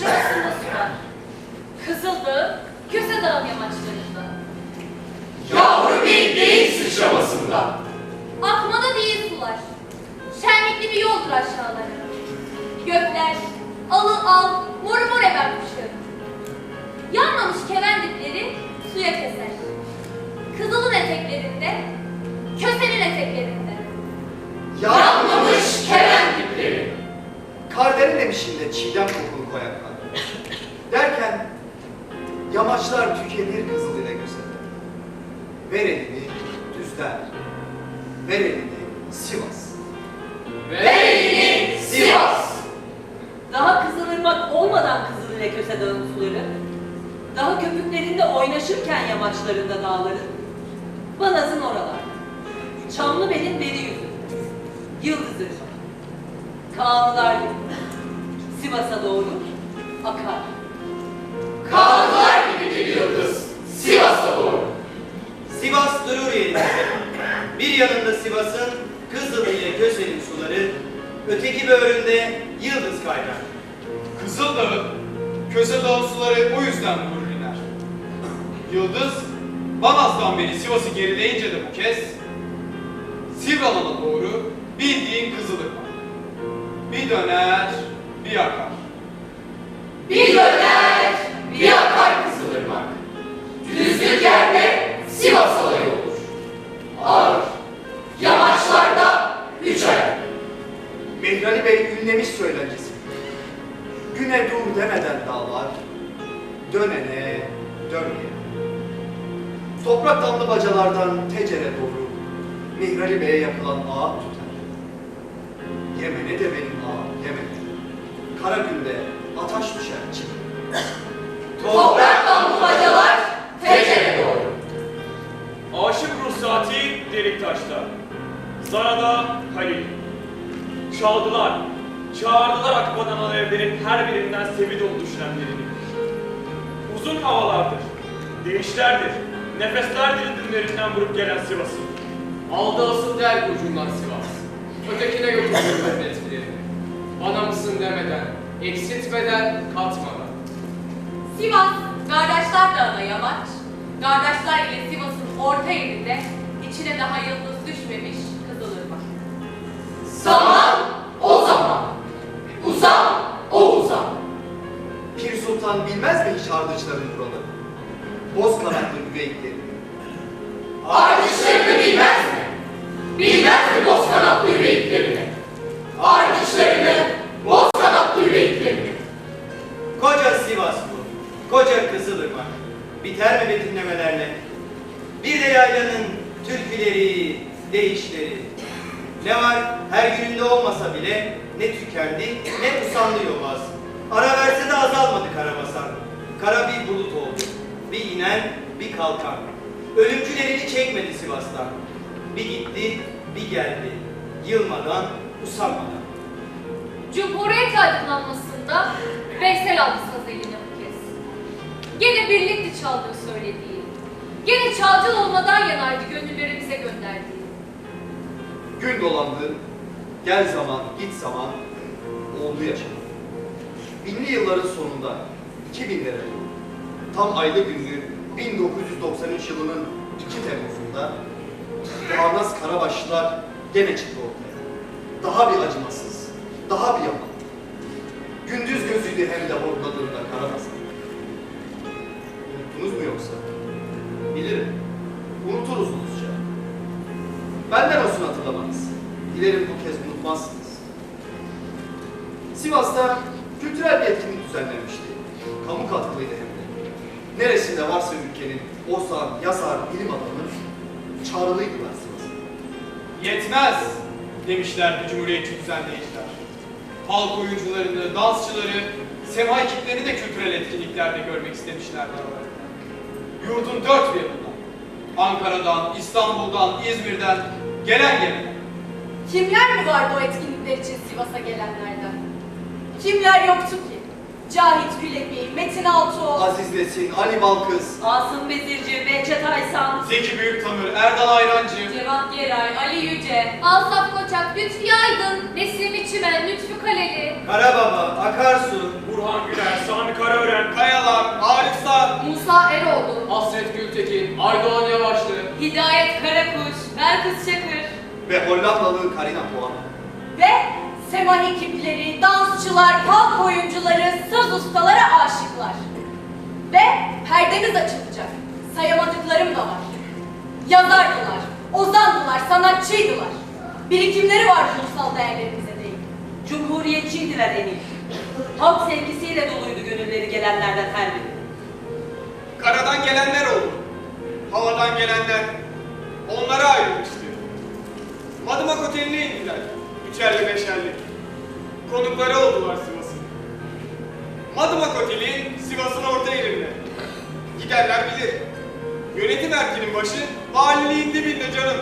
bir geyik sıçramasında su var. Kızıldı, Köse Dağı'nın yamaçlarında. Yavru bir geyik sıçramasında. Akmada değil sular. Şenlikli bir yoldur aşağılara. Gökler, alı al, mor mor eber kuşları. Yanmamış keven dipleri suya keser. Kızılın eteklerinde, kösenin eteklerinde. Yanmamış keven dipleri. Kardelen emişinde çiğdem kokulu koyaklar. Derken yamaçlar tükenir kızıl ile gözeler. Ver elini düzler. Ver elini Sivas. Ve elini Sivas. Daha Kızılırmak olmadan Kızılile Köse Dağı'nın suları, daha köpüklerinde oynaşırken yamaçlarında dağların, Banaz'ın oralarda, Çamlıbel'in beri yüzünde, Yıldızırmak, Kağanlılar gibi, Sivas'a doğru akar. Kağanlar gibi bir yıldız Sivas'a doğru. Sivas durur yerinde. Bir yanında Sivas'ın Kızıl ile Köse'nin suları, öteki böğründe yıldız kaynar. Kızıldağı, Köse Dağı suları o yüzden gurur iner. Yıldız, Banaz'dan beri Sivas'ı gerileyince de bu kez, Sivralan'a doğru bildiğin Kızılırmak. Bir döner, bir akar. Bir döner, demeden dağlar, dönene dönmeye. Toprak damlı bacalardan Tecer'e doğru Mehrali Bey'e yapılan ağ tutar. Yemen'e de benim ağam Yemen'e. Kara günde ataş düşer çiğ. Toprak damlı bacalar Tecer'e doğru. Aşık ruhsati Deliktaş'ta. Zara'da Halil. Çaldılar, çağırdılar akbadan ana evlerin her birinden sevi dolu düşünenlerini. Uzun havalardır, değişlerdir, nefeslerdir dinlerinden vurup gelen Sivas'ı. Aldı asıl der ucundan Sivas. Ötekine götürdü hürmetlilerini. Bana mısın demeden, eksiltmeden, katmadan. Sivas, Kardeşler Dağı'na yamaç, Kardeşler ile Sivas'ın orta yerinde içine daha yıldız düşmemiş Kızılırmak. Zaman Sultan bilmez mi hiç ardıçların buraları? Boz kanatlı üveyikleri. Ardışlarını bilmez mi? Bilmez mi boz kanatlı yüreklerini? Ardışlarını, boz kanatlı yüreklerini. Koca Sivas bu, koca Kızılırmak. Biter mi betimlemelerle? Bir de yaylanın türküleri, deyişleri. Ne var her gününde olmasa bile ne tükendi ne usandı yobaz. Ara verse de azalmadı karabasan. Kara bir bulut oldu. Bir inen bir kalkan. Ölümcül elini çekmedi Sivas'tan. Bir gitti bir geldi. Yılmadan usanmadan. Cumhuriyet aydınlanmasında Veysel aldı saz eline bu kez. Gene birlikti çaldığı söylediği. Gene çalcıl olmadan yanardı gönüllerimize gönderdiği. Gün dolandı, gel zaman, git zaman, oldu yaşam. Binli yılların sonunda, 2000'lere doğru, tam aylı günlü 1993 yılının 2 Temmuz'unda Bağnaz Karabaşlılar gene çıktı ortaya. Daha bir acımasız, daha bir yaman. Gündüz gözüydü hem de hortladığında Karabasan. Unuttunuz mu yoksa? Bilirim. Unuturuz ulusça. Benden olsun hatırlamanız. Dilerim bu kez unutmazsınız. Sivas'ta kültürel bir etkinlik düzenlenmişti. Kamu katkılıydı hem de. Neresinde varsa ülkenin Ozan, Yazar, bilim adamı çağrılıydılar Sivas'a. Yetmez demişlerdi Cumhuriyetçi düzenleyiciler. halk oyuncularını, dansçıları, sema ekiplerini de kültürel etkinliklerde görmek istemişlerdi aralarında. Yurdun dört bir yanından, Ankara'dan, İstanbul'dan, İzmir'den gelen gelen. Kimler mi vardı o etkinlikler için Sivas'a gelenlerden? Kimler yoktu ki? Cahit Gülebi, Metin Altuğ, Aziz Nesin, Ali Balkız, Asım Bezirci, Behçet Aysan, Zeki Büyüktanır, Erdal Ayrancı, Cevat Geray, Ali Yüce, Asaf Koçak, Lütfi Aydın, Nesimi Çimen, Lütfü Kaleli, Karababa, Akarsu, Burhan Güler, Sami Karaören, Kayalar, Arif Sağ, Musa Eroğlu, Hasret Gültekin, Aydoğan Yavaşlı, Hidayet Karakuş, Belkıs Çakır, ve Hollandalı Karina Puan. ve sema ekipleri, dansçılar, halk oyuncuları, söz ustaları aşıklar. Ve perdemiz açılacak. Sayamadıklarım da var. Yazardılar, ozandılar, sanatçıydılar. Birikimleri var ulusal değerlerimize değil. Cumhuriyetçiydiler en iyi. Halk sevgisiyle doluydu gönülleri gelenlerden her biri. Karadan gelenler oldu. Havadan gelenler onlara ayrılmıştı. Madımak Oteli'ne indiler. Üçerli beşerli. Konukları oldular Sivas'ın. Madımak Oteli Sivas'ın orta yerinde. Giderler bilir. Yönetim erkinin başı valiliğin dibinde canım.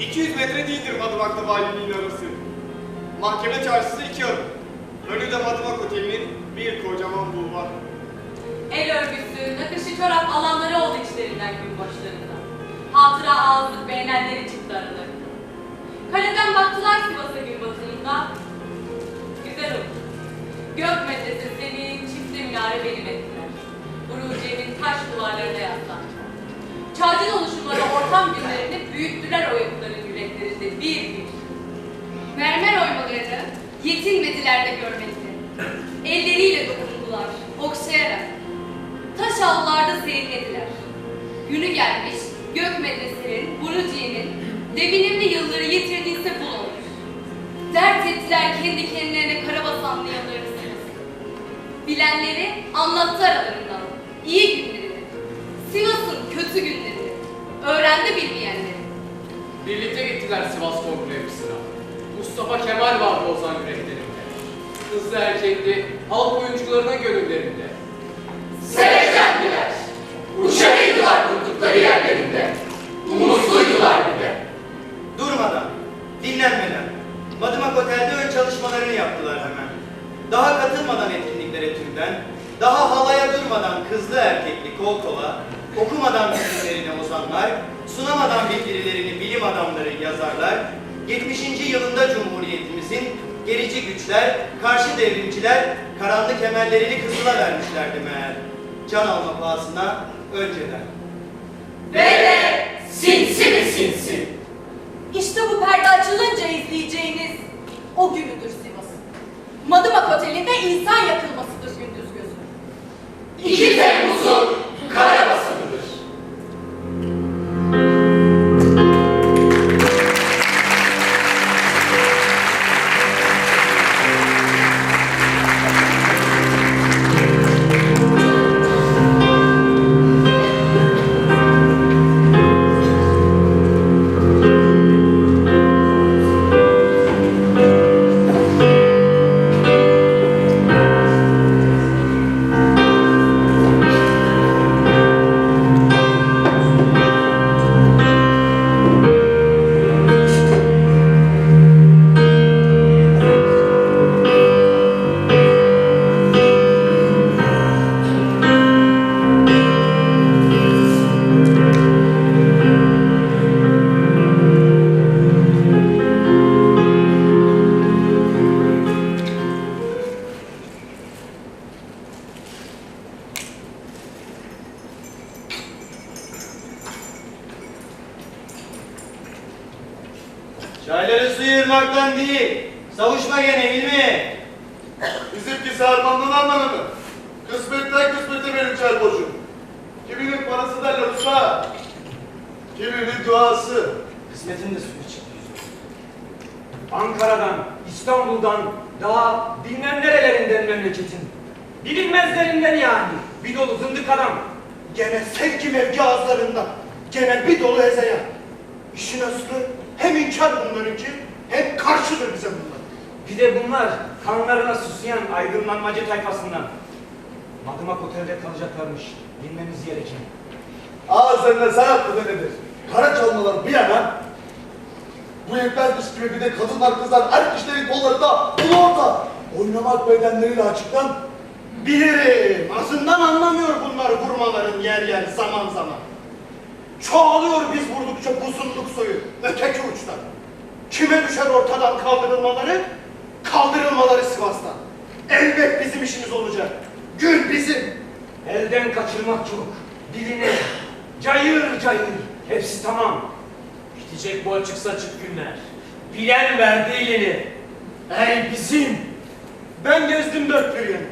200 metre değildir Madımak'ta valiliğin arası. Mahkeme çarşısı iki adım. Önü Madımak Oteli'nin bir kocaman bulvar. El örgüsü, nakışı çorap alanları oldu içlerinden gün başlarında. Hatıra ağızlık beğenenleri çıktı aralarında. Kaleden baktılar Sivas'a gün batımında. Güzel oldu. Gök medresi senin, çifte minare benim ettiler. Buruce'nin taş duvarlarına yaslandılar. Çağcıl oluşumları ortam günlerinde büyüttüler o yapıların yüreklerinde bir bir. mermer oymalarını yetinmediler de görmekte. Elleriyle dokundular, okşayarak. Taş avlularda serinlediler. Günü gelmiş, gök medresenin, Buruci'nin devinimli yılları yitirdiyse bu olur. Dert ettiler kendi kendilerine karabasanlı yanlarını Bilenleri anlattı aralarından. İyi günlerini, Sivas'ın kötü günlerini, öğrendi bilmeyenleri. birlikte gittiler Sivas Kongre. Mustafa Kemal vardı Ozan yüreklerinde. Kızlı erkekli halk oyuncularının gönüllerinde. Emellerini kızıla vermişlerdi meğer. Can alma pahasına önceden. De sinsi mi sinsi? Mı? Kısmetten kısmete benim çay borcum. Kiminin parası derler usta. Kiminin duası. Kısmetin de suyu çıktı. Ankara'dan, İstanbul'dan, daha bilmem nerelerinden memleketin. Bilinmezlerinden yani. Bir dolu zındık adam. Gene sevgi mevki ağızlarında. Gene bir dolu hezeyan. İşin aslı hem inkar bunlarınki hem karşıdır bize bunlar. Bir de bunlar kanlarına susayan aydınlanmacı tayfasından. Madımak Otel'de kalacaklarmış. Bilmeniz gereken. Ağızlarına mı nedir? Kara çalmalar bir yana. Bu yetmez dış gibi bir de kadınlar kızlar her kişilerin kollarında ulu orta. Oynamak bedenleriyle açıktan Bilirim. Azından anlamıyor bunlar vurmaların yer yer zaman zaman. Çoğalıyor biz vurdukça buzunluk suyu öteki uçtan. Kime düşer ortadan kaldırılmaları? Kaldırılmaları Sivas'tan. Elbet bizim işimiz olacak. Gün bizim. Elden kaçırmak çok. Diline cayır cayır. Hepsi tamam. Bitecek bu açık saçık günler. Bilen verdi elini. Ey bizim. Ben gezdim dört bir yanı.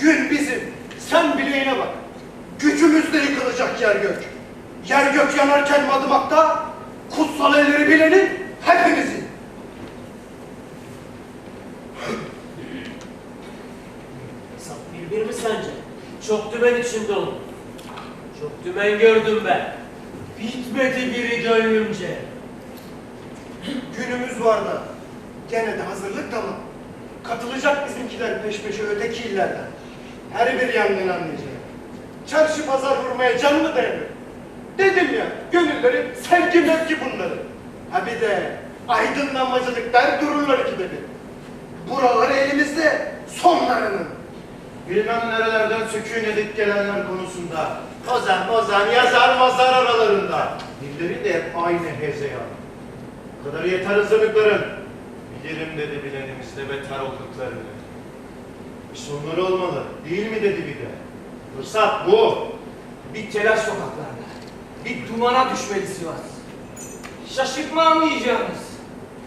Gün bizim. Sen bileğine bak. Gücümüzle yıkılacak yer gök. Yer gök yanarken madımakta kutsal elleri bilenin hepimizin. Saf bir bir mi sence? Çok dümen içinde oldum. Dümen gördüm ben. Bitmedi biri gönlümce. Günümüz var da. Gene de hazırlık tamam. Katılacak bizimkiler peş peşe öteki illerden. Her bir yangın anlayacak. Çarşı pazar vurmaya can mı dayanır? Dedim ya, gönülleri sevgi mevki bunları. Ha bir de aydınlanmacılık der dururlar ikide bir. Buraları elimizde, sonlarının. Bilmem nerelerden sükun edip gelenler konusunda. Ozan ozan yazar mazar aralarında. Dilleri de hep aynı hezeyan. Bu kadar yeter hazırlıkların. Bilirim dedi bilenimizde beter olduklarını. Bir sonları olmalı, değil mi dedi bir de. Fırsat bu. Bir telaş sokaklarda. Bir dumana düşmeli Sivas. Şaşırtma anlayacağınız.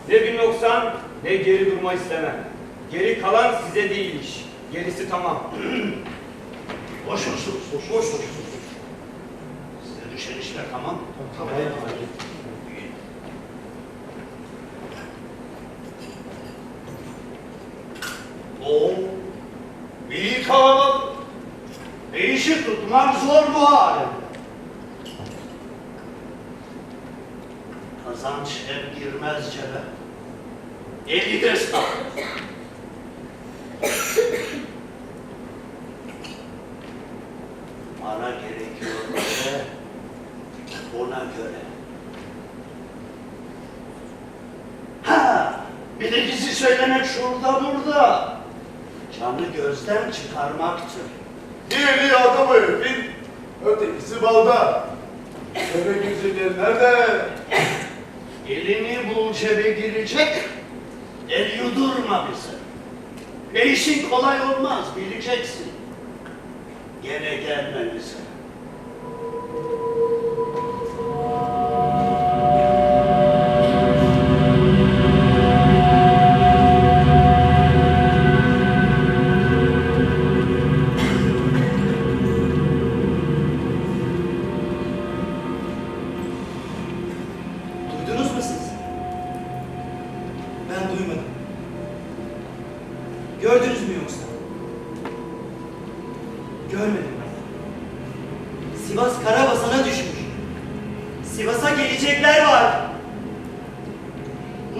Ne bir noksan ne geri durma istemem. Geri kalan size değil iş. Gerisi tamam. Boş musunuz? Boş, boş, boş. Size düşen işler tamam mı? Tamam. Oo, iyi kalabalık. Değişik tutmak zor bu alemde. Kazanç hep girmez cebe. Eli destan. Gözden çıkarmaktır. Diğeri adamı herifin, ötekisi balda. Bebek yüzükleri nerede? Elini bul cebe girecek, el yudurma bize. Ve işin kolay olmaz, bileceksin. Gene gelme bize.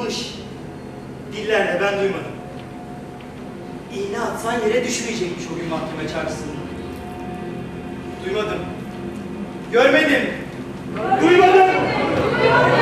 Mış. Dillerle ben duymadım. İğne atsan yere düşmeyecekmiş o gün mahkeme çarşısında. Duymadım. Görmedim. Duymadım. Ya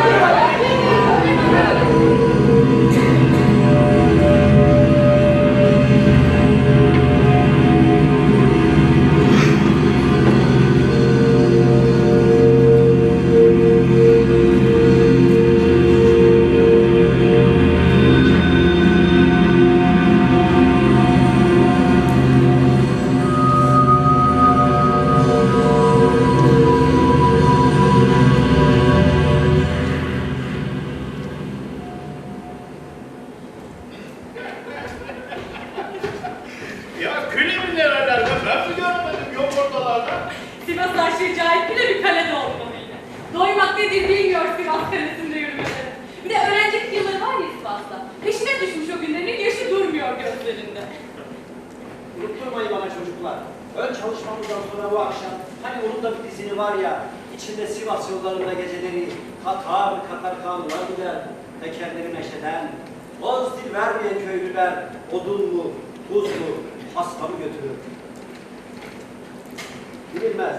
Bilinmez.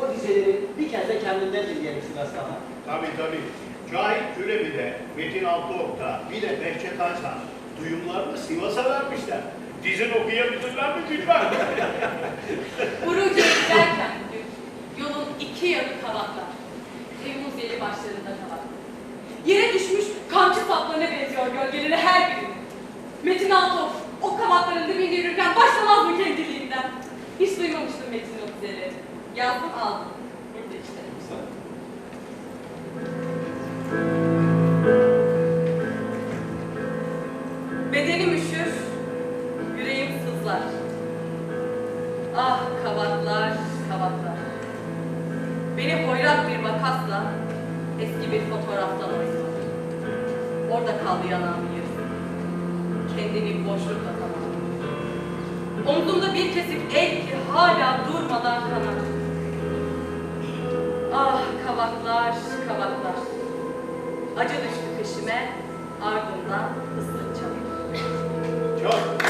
O dizeleri bir kez de kendinden dinleyelim Sivas daha. Tabii tabii. Cahit Kürebi de, Metin Altıok'ta, bir de Behçet Hasan. Duyumlarını Sivas'a vermişler. Dizin okuyabilirler mi bilmem. Burucu'ya giderken yolun iki yanı kavaklar. Temmuz yeli başlarında kavaklar. Yere düşmüş kamçı saplarına benziyor gölgeleri her biri. Metin Altov o kavakların dibinde yürürken başlamaz mı kendiliğinden? Hiç dizeleri. Yazdım aldım. Burada işte. Bedenim üşür, yüreğim sızlar. Ah kavaklar, kavaklar. Beni hoyrat bir makasla eski bir fotoğraftan oynadı. Orada kaldı yanağımın yarısı. Kendini boşlukla tamamladı. Omzumda bir kesik el ki hala durmadan kanar. Ah kavaklar, kavaklar. Acı düştü peşime, ardından ıslık çalıyor. Çok.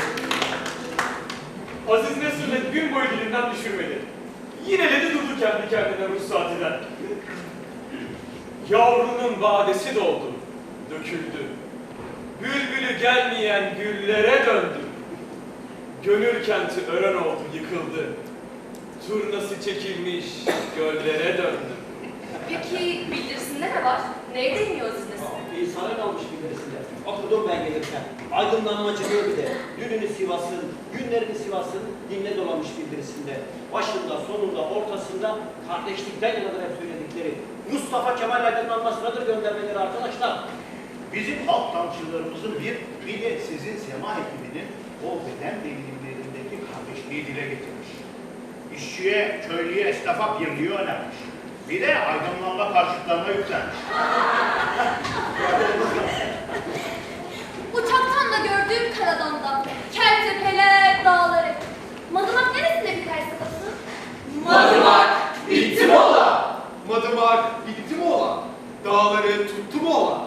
Aziz Nesin'le gün boyu dilinden düşürmedi. Yineledi durdu kendi kendine ruhsat eder. Yavrunun badesi doldu, döküldü. Bülbülü gelmeyen güllere döndü. Gönül kenti ören oldu, yıkıldı. Turnası çekilmiş göllere döndü. Peki bildirisinde ne var? Neye değiniyor Aziz Nesin? Bir sana kalmış birisinde. Okudum ben gelirken. Aydınlanmacılığı bir de. Dününü Sivas'ın, günlerini Sivas'ın dinle dolamış bildirisinde. Başında, sonunda, ortasında kardeşlikten yanadır hep söyledikleri. Mustafa Kemal aydınlanmasınadır göndermeleri arkadaşlar. Bizim halk dansçılarımızın bir, bir de sizin sema ekibinin o beden devrimlerindeki kardeşliği dile getirmiş. İşçiye, köylüye, esnafa birliği önermiş. Bir de aydınlanma karşıtlarına yüklenmiş. Uçaktan da gördüğüm karadan da, kertepeler, dağları. Madımak neresinde biter sıkası? Madımak bitti mi ola? Madımak bitti mi ola? Dağları tuttu mu ola?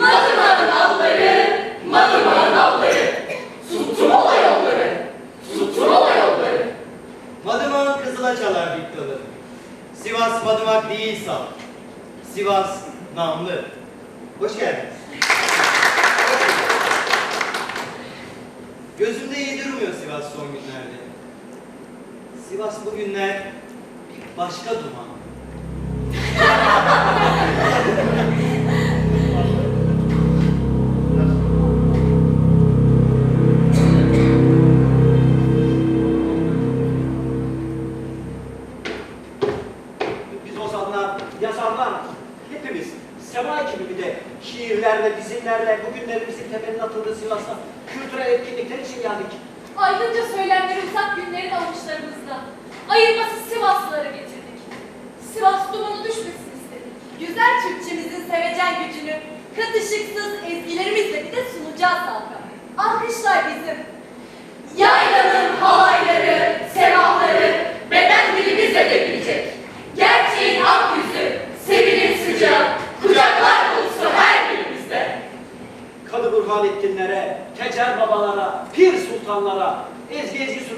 Madımak'ın alları, Madımak'ın Çalar diktalı. Sivas Madımak değil sal. Sivas namlı. Hoş geldiniz. Gözümde iyi durmuyor Sivas son günlerde. Sivas bugünler bir başka duman. Temelinin atıldığı Sivas'ta kültürel etkinlikler için geldik. Aydınca söylemleri uzak günlerin avuçlarımızda. Ayırması Sivaslıları getirdik. Sivas dumanı düşmesin istedik. Güzel Türkçemizin sevecen gücünü katışıksız ezgilerimizle bir de sunacağız halka. Alkışlar bizim.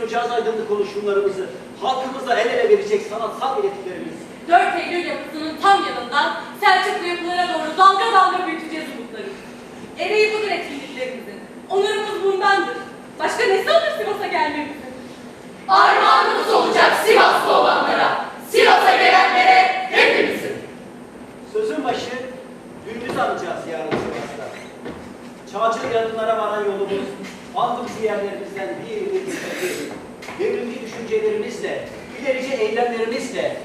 Sunacağız aydınlık oluşumlarımızı. Halkımızla el ele verecek sanatsal iletkilerimiz. 4 Eylül yapısının tam yanından Selçuklu yapılara doğru dalga dalga büyüteceğiz umutları. Ereği budur etkinliklerimizin. Onurumuz bundandır. Başka nesi olur Sivas'a gelmemizin? Armağanımız olacak Sivaslı olanlara, Sivas'a gelenlere hepimizin. Sözün başı, günümüzü alacağız yarın Sivas'ta. Çağcı yanılara varan yolumuz, bir bir bir devrimci düşüncelerimizle, ilerici eylemlerimizle,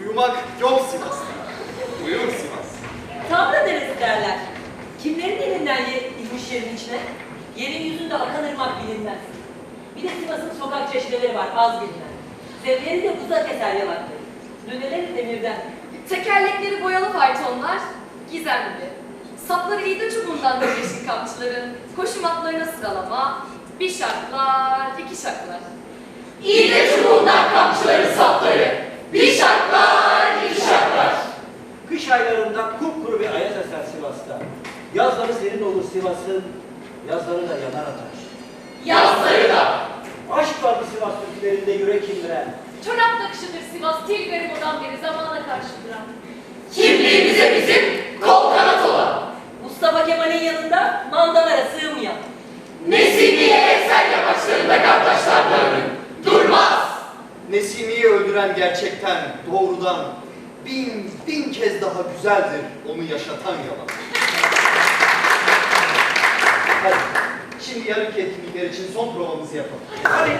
Uyumak yok Sivas'ta. Uyur Sivas. Tam da neresi derler. Kimlerin elinden ye, inmiş yerin içine? Yerin yüzünde akan ırmak bilinmez. Bir de Sivas'ın sokak çeşmeleri var az bilinen. Zemleri de buza keser yalakları. Nüneleri demirden. Tekerlekleri boyalı faytonlar, gizemli. Sapları iğde çubuğundan birleşik kamçıların, koşum atlarına sıralama, bir şarklar, iki şarklar. İğne çubuğundan kamçıları sapları, bir şartlar, iki şartlar. kış aylarında kupkuru bir ayaz eser Sivas'ta. Yazları serin olur Sivas'ın, yazları da yanar atar. Yazları da. Aşk vardı Sivas türkülerinde yürek indiren. Çorap nakışıdır Sivas, Tilgari buradan beri zamana karşı duran. Kimliğimize bizim kol. Mustafa Kemal'in yanında mandalara sığmayan. Nesimiye eser yamaçlarında kardeşler. Durmaz. Nesimi'yi öldüren gerçekten, doğrudan bin, bin kez daha güzeldir onu yaşatan yalan. Hadi, şimdi yarınki etkinlikler için son provamızı yapalım. Hadi.